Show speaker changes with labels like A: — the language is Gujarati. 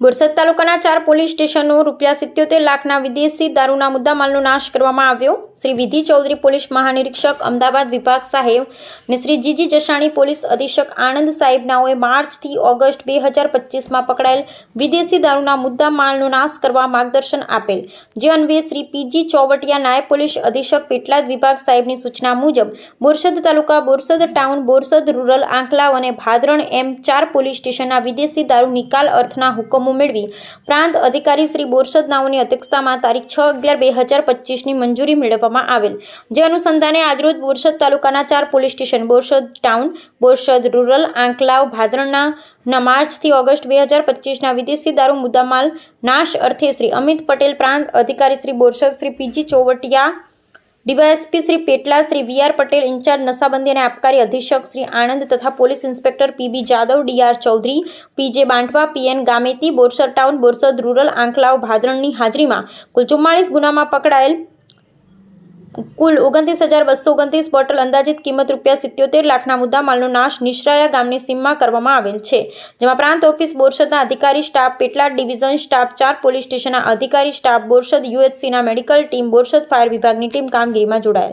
A: બોરસદ તાલુકાના ચાર પોલીસ સ્ટેશનો રૂપિયા સિત્યોતેર લાખના વિદેશી દારૂના મુદ્દામાલનો નાશ કરવામાં આવ્યો. શ્રી વિધિ ચૌધરી પોલીસ મહાનિરીક્ષક અમદાવાદ વિભાગ સાહેબ અને શ્રી જીજી જસાણી પોલીસ અધિક્ષક આણંદ સાહેબનાઓએ માર્ચથી ઓગસ્ટ બે હજાર પચીસમાં પકડાયેલ વિદેશી દારૂના મુદ્દામાલનો નાશ કરવા માર્ગદર્શન આપેલ. જે અન્વયે શ્રી પીજી ચોવટિયા નાયબ પોલીસ અધિક્ષક પેટલાદ વિભાગ સાહેબની સૂચના મુજબ, બોરસદ તાલુકા બોરસદ ટાઉન બોરસદ રૂરલ આંકલાવ અને ભાદરણ એમ ચાર પોલીસ સ્ટેશનના વિદેશી દારૂ નિકાલ અર્થના હુકમો મેળવી પ્રાંત અધિકારી શ્રી બોરસદ નાઓની અધ્યક્ષતામાં તારીખ છ અગિયાર બે હજાર પચીસની મંજૂરી મેળવવામાં આવેલ. જે અનુસંધાને આજરોજ બોરસદ તાલુકાના ચાર police station, Borsad town, Borsad rural, Anklav ભાદરણના ના માર્ચથી ઓગસ્ટ બે હજાર પચીસના વિદેશી દારૂ મુદ્દામાલ નાશ અર્થે શ્રી અમિત પટેલ, પ્રાંત અધિકારી Shri Borsad Shri PG Chovatiya DYSP Shri Petla, Shri V R Patel in charge નશાબંધી અને આબકારી અધિક્ષક શ્રી આણંદ તથા police inspector PB Jadav DR Chaudhari PJ Bantva PN Gameti Borsad town, Borsad rural Anklav ભાદરણની હાજરીમાં કુલ ચુમ્માળીસ ગુનામાં પકડાયેલ કુલ ઓગણત્રીસ હજાર બસો ઓગણત્રીસ બોટલ અંદાજિત કિંમત રૂપિયા સિત્યોતેર લાખના મુદ્દામાલનો નાશ નિશ્રાયા ગામની સીમમાં કરવામાં આવેલ છે, જેમાં પ્રાંત ઓફિસ બોરસદના અધિકારી સ્ટાફ, પેટલાદ ડિવિઝન સ્ટાફ, ચાર પોલીસ સ્ટેશનના અધિકારી સ્ટાફ, બોરસદ યુએચસીના મેડિકલ ટીમ, બોરસદ ફાયર વિભાગની ટીમ કામગીરીમાં જોડાયેલ